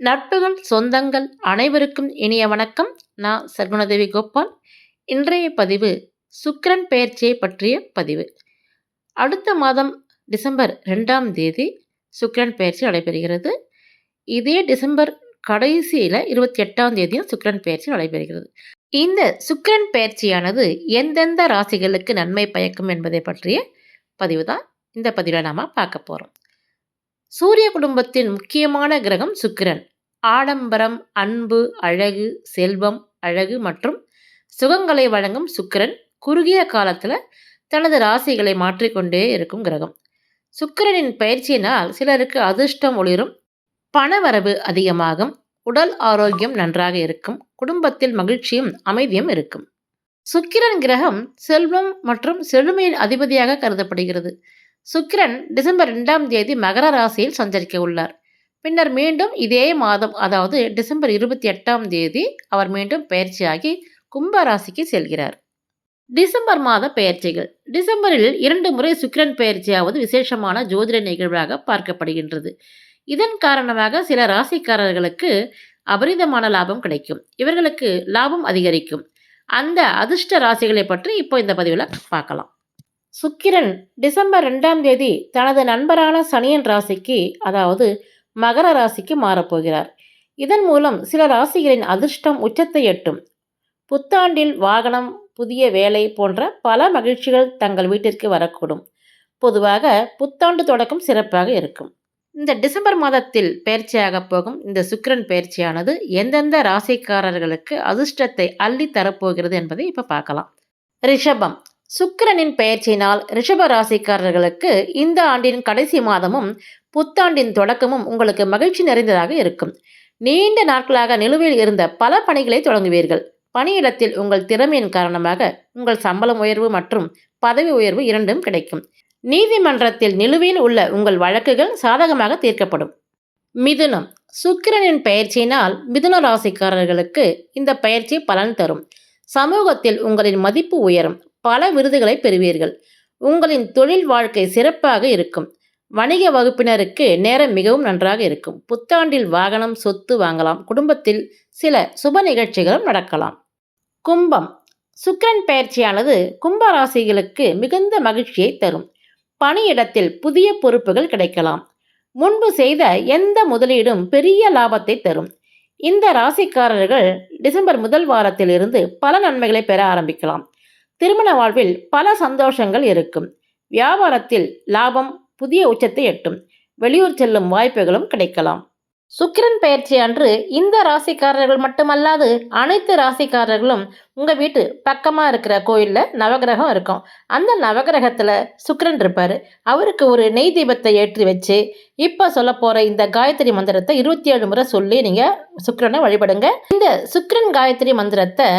நட்புகள் சொந்தங்கள் அனைவருக்கும் இனிய வணக்கம். நான் சர்குணதேவி கோபால். இன்றைய பதிவு சுக்கரன் பெயர்ச்சியை பற்றிய பதிவு. அடுத்த மாதம் டிசம்பர் ரெண்டாம் தேதி சுக்கரன் பெயர்ச்சி நடைபெறுகிறது. இதே டிசம்பர் கடைசியில் இருபத்தி எட்டாம் தேதியும் சுக்கரன் பெயர்ச்சி நடைபெறுகிறது. இந்த சுக்கரன் பெயர்ச்சியானது எந்தெந்த ராசிகளுக்கு நன்மை பயக்கும் என்பதை பற்றிய பதிவு தான் இந்த பதிவில் நாம் பார்க்க போகிறோம் சூரிய குடும்பத்தின் முக்கியமான கிரகம் சுக்கிரன். ஆடம்பரம் அன்பு அழகு செல்வம் அழகு மற்றும் சுகங்களை வழங்கும் சுக்கிரன் குறுகிய காலத்தில் தனது ராசிகளை மாற்றிக்கொண்டே இருக்கும் கிரகம். சுக்கிரனின் பயிற்சியினால் சிலருக்கு அதிர்ஷ்டம் ஒளிரும் பணவரவு அதிகமாகும் உடல் ஆரோக்கியம் நன்றாக இருக்கும் குடும்பத்தில் மகிழ்ச்சியும் அமைதியும் இருக்கும். சுக்கிரன் கிரகம் செல்வம் மற்றும் செழுமையின் அதிபதியாக கருதப்படுகிறது. சுக்கிரன் டிசம்பர் ரெண்டாம் தேதி மகர ராசியில் சஞ்சரிக்க உள்ளார். பின்னர் மீண்டும் இதே மாதம் அதாவது டிசம்பர் இருபத்தி எட்டாம் தேதி அவர் மீண்டும் பயிற்சியாகி கும்ப ராசிக்கு செல்கிறார். டிசம்பர் மாத பெயர்ச்சிகள் டிசம்பரில் இரண்டு முறை சுக்கிரன் பெயர்ச்சியாவது விசேஷமான ஜோதிட நிகழ்வாக பார்க்கப்படுகின்றது. இதன் காரணமாக சில ராசிக்காரர்களுக்கு அபரிதமான லாபம் கிடைக்கும். இவர்களுக்கு லாபம் அதிகரிக்கும். அந்த அதிர்ஷ்ட ராசிகளை பற்றி இப்போ இந்த பதிவில் பார்க்கலாம். சுக்கிரன் டிசம்பர் ரெண்டாம் தேதி தனது நண்பரான சனியன் ராசிக்கு அதாவது மகர ராசிக்கு மாறப்போகிறார். இதன் மூலம் சில ராசிகளின் அதிர்ஷ்டம் உச்சத்தை எட்டும். புத்தாண்டில் வாகனம் புதிய வேலை போன்ற பல மகிழ்ச்சிகள் தங்கள் வீட்டிற்கு வரக்கூடும். பொதுவாக புத்தாண்டு தொடக்கம் சிறப்பாக இருக்கும். இந்த டிசம்பர் மாதத்தில் பயிற்சியாக போகும் இந்த சுக்கிரன் பயிற்சியானது எந்தெந்த ராசிக்காரர்களுக்கு அதிர்ஷ்டத்தை அள்ளி தரப்போகிறது என்பதை இப்போ பார்க்கலாம். ரிஷபம் சுக்கிரனின் பெயர்ச்சியினால் ரிஷப ராசிக்காரர்களுக்கு இந்த ஆண்டின் கடைசி மாதமும் புத்தாண்டின் தொடக்கமும் உங்களுக்கு மகிழ்ச்சி நிறைந்ததாக இருக்கும். நீண்ட நாட்களாக நிலுவையில் இருந்த பல பணிகளை தொடங்குவீர்கள். பணியிடத்தில் உங்கள் திறமையின் காரணமாக உங்கள் சம்பளம் உயர்வு மற்றும் பதவி உயர்வு இரண்டும் கிடைக்கும். நீதிமன்றத்தில் நிலுவையில் உள்ள உங்கள் வழக்குகள் சாதகமாக தீர்க்கப்படும். மிதுனம். சுக்கிரனின் பயிற்சியினால் மிதுன ராசிக்காரர்களுக்கு இந்த பயிற்சி பலன் தரும். சமூகத்தில் உங்களின் மதிப்பு உயரும். பல விருதுகளை பெறுவீர்கள். உங்களின் தொழில் வாழ்க்கை சிறப்பாக இருக்கும். வணிக வகுப்பினருக்கு நேரம் மிகவும் நன்றாக இருக்கும். புத்தாண்டில் வாகனம் சொத்து வாங்கலாம். குடும்பத்தில் சில சுப நிகழ்ச்சிகளும் நடக்கலாம். கும்பம். சுக்கரன் பயிற்சியானது கும்ப ராசிகளுக்கு மிகுந்த மகிழ்ச்சியை தரும். பணியிடத்தில் புதிய பொறுப்புகள் கிடைக்கலாம். முன்பு செய்த எந்த முதலீடும் பெரிய லாபத்தை தரும். இந்த ராசிக்காரர்கள் டிசம்பர் முதல் வாரத்தில் இருந்து பல நன்மைகளை பெற ஆரம்பிக்கலாம். திருமண வாழ்வில் பல சந்தோஷங்கள் இருக்கும். வியாபாரத்தில் லாபம் புதிய உச்சத்தை எட்டும். வெளியூர் செல்லும் வாய்ப்புகளும் கிடைக்கலாம். சுக்கிரன் பயிற்சி அன்று இந்த ராசிக்காரர்கள் மட்டுமல்லாது அனைத்து ராசிக்காரர்களும் உங்கள் வீட்டு பக்கமாக இருக்கிற கோயிலில் நவகிரகம் இருக்கும். அந்த நவகிரகத்தில் சுக்கிரன் இருப்பார். அவருக்கு ஒரு நெய் தீபத்தை ஏற்றி வச்சு இப்போ சொல்ல போகிற இந்த காயத்ரி மந்திரத்தை இருபத்தி ஏழு முறை சொல்லி நீங்கள் சுக்கிரனை வழிபடுங்க. இந்த சுக்கிரன் காயத்ரி மந்திரத்தை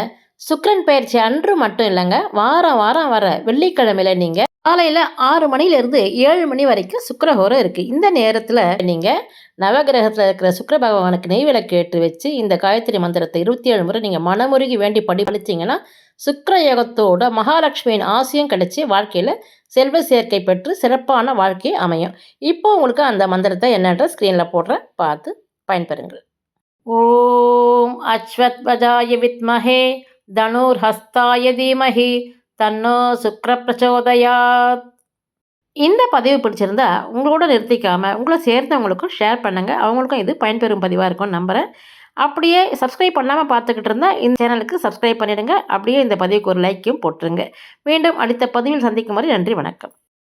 சுக்ரன் பயிற்சி அன்று மட்டும் இல்லைங்க. வாரம் வாரம் வர வெள்ளிக்கிழமையில நீங்கள் காலையில் ஆறு மணிலேருந்து ஏழு மணி வரைக்கும் சுக்கரஹோரம் இருக்குது இந்த நேரத்தில் நீங்கள் நவகிரகத்தில் இருக்கிற சுக்கர பகவானுக்கு நெய் விளக்கு ஏற்றி வச்சு இந்த காயத்ரி மந்திரத்தை இருபத்தி ஏழு முறை நீங்கள் மனமுருகி வேண்டி படி படித்தீங்கன்னா சுக்கர யோகத்தோட மகாலட்சுமியின் ஆசையும் கிடைச்சி வாழ்க்கையில் செல்வ சேர்க்கை பெற்று சிறப்பான வாழ்க்கை அமையும். இப்போ உங்களுக்கு அந்த மந்திரத்தை என்னன்ற ஸ்க்ரீனில் போடுற பார்த்து பயன்பெறுங்கள். ஓம் அஸ்வத் வித்மஹே. தனுர்ஹஸ்தாய தீமஹி தன்னோ சுக்ர பிரச்சோதயாத் இந்த பதிவு பிடிச்சிருந்தா உங்களோட நிறுத்திக்காமல் உங்களை சேர்ந்தவங்களுக்கும் ஷேர் பண்ணுங்கள் அவங்களுக்கும் இது பயன்பெறும் பதிவாக இருக்கும் நம்புகிறேன் அப்படியே சப்ஸ்கிரைப் பண்ணாமல் பார்த்துக்கிட்டு இருந்தால் இந்த சேனலுக்கு சப்ஸ்கிரைப் பண்ணிவிடுங்க அப்படியே இந்த பதிவுக்கு ஒரு லைக்கும் போட்டுருங்க. மீண்டும் அடுத்த பதிவில் சந்திக்கும் வரை நன்றி வணக்கம்.